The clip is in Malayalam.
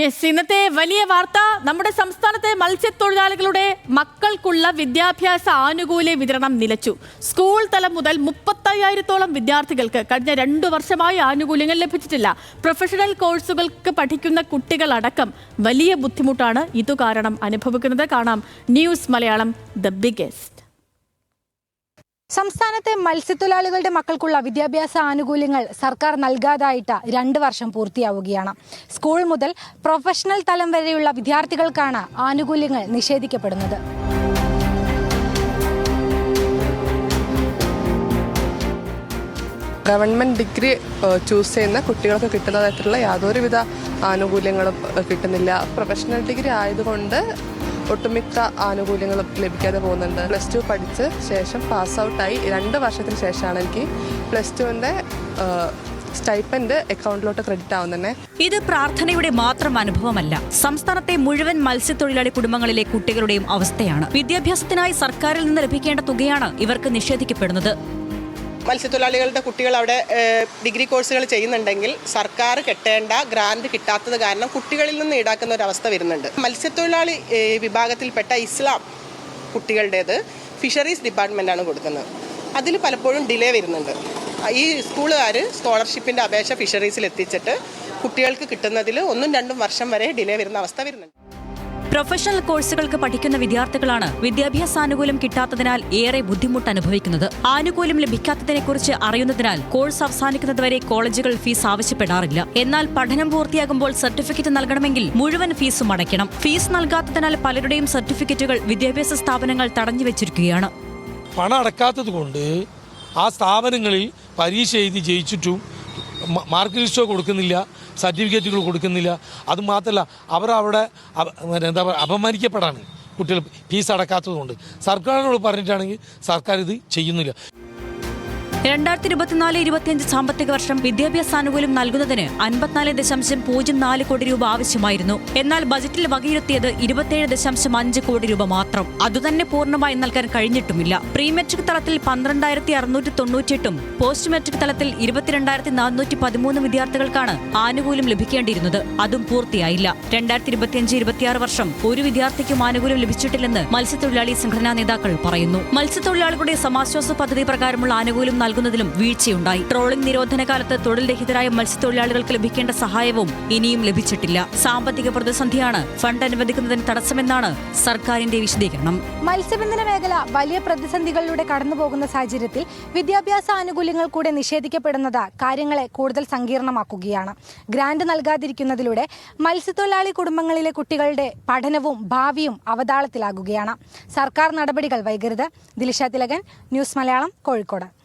യെസ് ഇന്നത്തെ വലിയ വാർത്ത നമ്മുടെ സംസ്ഥാനത്തെ മത്സ്യത്തൊഴിലാളികളുടെ മക്കൾക്കുള്ള വിദ്യാഭ്യാസ ആനുകൂല്യ വിതരണം നിലച്ചു. സ്കൂൾ തലം മുതൽ മുപ്പത്തയ്യായിരത്തോളം വിദ്യാർത്ഥികൾക്ക് കഴിഞ്ഞ രണ്ടു വർഷമായി ആനുകൂല്യങ്ങൾ ലഭിച്ചിട്ടില്ല. പ്രൊഫഷണൽ കോഴ്സുകൾക്ക് പഠിക്കുന്ന കുട്ടികളടക്കം വലിയ ബുദ്ധിമുട്ടാണ് ഇതു കാരണം അനുഭവിക്കുന്നത്. കാണാം ന്യൂസ് മലയാളം ദ ബിഗസ്റ്റ്. സംസ്ഥാനത്തെ മത്സ്യത്തൊഴിലാളികളുടെ മക്കൾക്കുള്ള വിദ്യാഭ്യാസ ആനുകൂല്യങ്ങൾ സർക്കാർ നൽകാതായിട്ട് രണ്ട് വർഷം പൂർത്തിയാവുകയാണ്. സ്കൂൾ മുതൽ പ്രൊഫഷണൽ തലം വരെയുള്ള വിദ്യാർത്ഥികൾക്കാണ് ആനുകൂല്യങ്ങൾ നിഷേധിക്കപ്പെടുന്നത്. ഗവൺമെന്റ് ഡിഗ്രി ചൂസ് ചെയ്യുന്ന കുട്ടികൾക്ക് കിട്ടുന്നതായിട്ടുള്ള യാതൊരുവിധ ആനുകൂല്യങ്ങളും കിട്ടുന്നില്ല. പ്രൊഫഷണൽ ഡിഗ്രി ആയതുകൊണ്ട് ഒട്ടുമിക്ക ആനുകൂല്യങ്ങളും ലഭിക്കാതെ പോകുന്നുണ്ട്. പ്ലസ് ടു പഠിച്ച് ശേഷം പാസ് ഔട്ടായി രണ്ട് വർഷത്തിന് ശേഷമാണ് എനിക്ക് പ്ലസ് ടുവിന്റെ സ്റ്റൈപ്പൻഡ് അക്കൗണ്ടിലോട്ട് ക്രെഡിറ്റ് ആവുന്നത് ഇത് പ്രാർത്ഥനയുടെ മാത്രം അനുഭവമല്ല സംസ്ഥാനത്തെ മുഴുവൻ മത്സ്യത്തൊഴിലാളി കുടുംബങ്ങളിലെ കുട്ടികളുടെയും അവസ്ഥയാണ്. വിദ്യാഭ്യാസത്തിനായി സർക്കാരിൽ നിന്ന് ലഭിക്കേണ്ട തുകയാണ് ഇവർക്ക് നിഷേധിക്കപ്പെടുന്നത്. മത്സ്യത്തൊഴിലാളികളുടെ കുട്ടികൾ അവിടെ ഡിഗ്രി കോഴ്സുകൾ ചെയ്യുന്നുണ്ടെങ്കിൽ സർക്കാർ കെട്ടേണ്ട ഗ്രാൻഡ് കിട്ടാത്തത് കാരണം കുട്ടികളിൽ നിന്ന് ഈടാക്കുന്ന ഒരു അവസ്ഥ വരുന്നുണ്ട്. മത്സ്യത്തൊഴിലാളി വിഭാഗത്തിൽപ്പെട്ട ഇസ്ലാം കുട്ടികളുടേത് ഫിഷറീസ് ഡിപ്പാർട്ട്മെന്റാണ് കൊടുക്കുന്നത്. അതിൽ പലപ്പോഴും ഡിലേ വരുന്നുണ്ട്. ഈ സ്കൂളുകാർ സ്കോളർഷിപ്പിന്റെ അപേക്ഷ ഫിഷറീസിൽ എത്തിച്ചിട്ട് കുട്ടികൾക്ക് കിട്ടുന്നതിൽ ഒന്നും രണ്ടും വർഷം വരെ ഡിലേ വരുന്ന അവസ്ഥ വരുന്നുണ്ട്. പ്രൊഫഷണൽ കോഴ്സുകൾക്ക് പഠിക്കുന്ന വിദ്യാർത്ഥികളാണ് വിദ്യാഭ്യാസ ആനുകൂല്യം കിട്ടാത്തതിനാൽ ഏറെ ബുദ്ധിമുട്ട് അനുഭവിക്കുന്നത് ആനുകൂല്യം ലഭിക്കാത്തതിനെക്കുറിച്ച് അറിയുന്നതിനാൽ കോഴ്സ് അവസാനിക്കുന്നതുവരെ കോളേജുകൾ ഫീസ് ആവശ്യപ്പെടാറില്ല. എന്നാൽ പഠനം പൂർത്തിയാകുമ്പോൾ സർട്ടിഫിക്കറ്റ് നൽകണമെങ്കിൽ മുഴുവൻ ഫീസും അടയ്ക്കണം. ഫീസ് നൽകാത്തതിനാൽ പലരുടെയും സർട്ടിഫിക്കറ്റുകൾ വിദ്യാഭ്യാസ സ്ഥാപനങ്ങൾ തടഞ്ഞു വെച്ചിരിക്കുകയാണ്. പണം അടക്കാത്തത് കൊണ്ട് ആ സ്ഥാപനങ്ങളിൽ പരീക്ഷ എഴുതി ജയിച്ചിട്ടും മാർക്ക് ലിസ്റ്റോ കൊടുക്കുന്നില്ല. സർട്ടിഫിക്കറ്റുകൾ കൊടുക്കുന്നില്ല. അതുമാത്രമല്ല അവർ അവിടെ എന്താ പറയുക അപമാനിക്കപ്പെടാണ്. കുട്ടികൾ ഫീസ് അടക്കാത്തതുകൊണ്ട്. സർക്കാരിനോട് പറഞ്ഞിട്ടാണെങ്കിൽ സർക്കാർ ഇത് ചെയ്യുന്നില്ല. രണ്ടായിരത്തി ഇരുപത്തിനാല് ഇരുപത്തിയഞ്ച് സാമ്പത്തിക വർഷം വിദ്യാഭ്യാസ ആനുകൂല്യം നൽകുന്നതിന് അൻപത്തിനാല് ദശാംശം പൂജ്യം നാല് കോടി രൂപ ആവശ്യമായിരുന്നു. എന്നാൽ ബജറ്റിൽ വകയിരുത്തിയത് ഇരുപത്തിയേഴ് ദശാംശം അഞ്ച് കോടി രൂപ മാത്രം. അതുതന്നെ പൂർണമായി നൽകാൻ കഴിഞ്ഞിട്ടുമില്ല. പ്രീ മെട്രിക് തലത്തിൽ പന്ത്രണ്ടായിരത്തി അറുന്നൂറ്റി തൊണ്ണൂറ്റിയെട്ടും പോസ്റ്റ് മെട്രിക് തലത്തിൽ ഇരുപത്തിരണ്ടായിരത്തി നാനൂറ്റി പതിമൂന്ന് വിദ്യാർത്ഥികൾക്കാണ് ആനുകൂല്യം ലഭിക്കേണ്ടിയിരുന്നത്. അതും പൂർത്തിയായില്ല. രണ്ടായിരത്തി ഇരുപത്തിയഞ്ച് ഇരുപത്തിയാറ് വർഷം ഒരു വിദ്യാർത്ഥിക്കും ആനുകൂല്യം ലഭിച്ചിട്ടില്ലെന്ന് മത്സ്യത്തൊഴിലാളി സംഘടനാ നേതാക്കൾ പറയുന്നു. മത്സ്യത്തൊഴിലാളികളുടെ സമാശ്വാസ പദ്ധതി പ്രകാരമുള്ള ആനുകൂല്യം നൽകുന്നതിലും വീഴ്ചയുണ്ടായി. ട്രോളിംഗ് നിരോധന കാലത്ത് തൊഴിൽ രഹിതരായ മത്സ്യത്തൊഴിലാളികൾക്ക് ലഭിക്കേണ്ട സഹായവും ഇനിയും ലഭിച്ചിട്ടില്ല. സാമ്പത്തിക പ്രതിസന്ധിയാണ് ഫണ്ട് അനുവദിക്കുന്നതിന് തടസ്സമെന്നാണ് സർക്കാരിന്റെ വിശദീകരണം. മത്സ്യബന്ധന മേഖല വലിയ പ്രതിസന്ധികളിലൂടെ കടന്നുപോകുന്ന സാഹചര്യത്തിൽ വിദ്യാഭ്യാസ ആനുകൂല്യങ്ങൾ കൂടെ നിഷേധിക്കപ്പെടുന്നത് കാര്യങ്ങളെ കൂടുതൽ സങ്കീർണമാക്കുകയാണ്. ഗ്രാന്റ് നൽകാതിരിക്കുന്നതിലൂടെ മത്സ്യത്തൊഴിലാളി കുടുംബങ്ങളിലെ കുട്ടികളുടെ പഠനവും ഭാവിയും അവതാളത്തിലാകുകയാണ്. സർക്കാർ നടപടികൾ വൈകരുത്. ദിലിഷ തിലകൻ ന്യൂസ് മലയാളം കോഴിക്കോട്.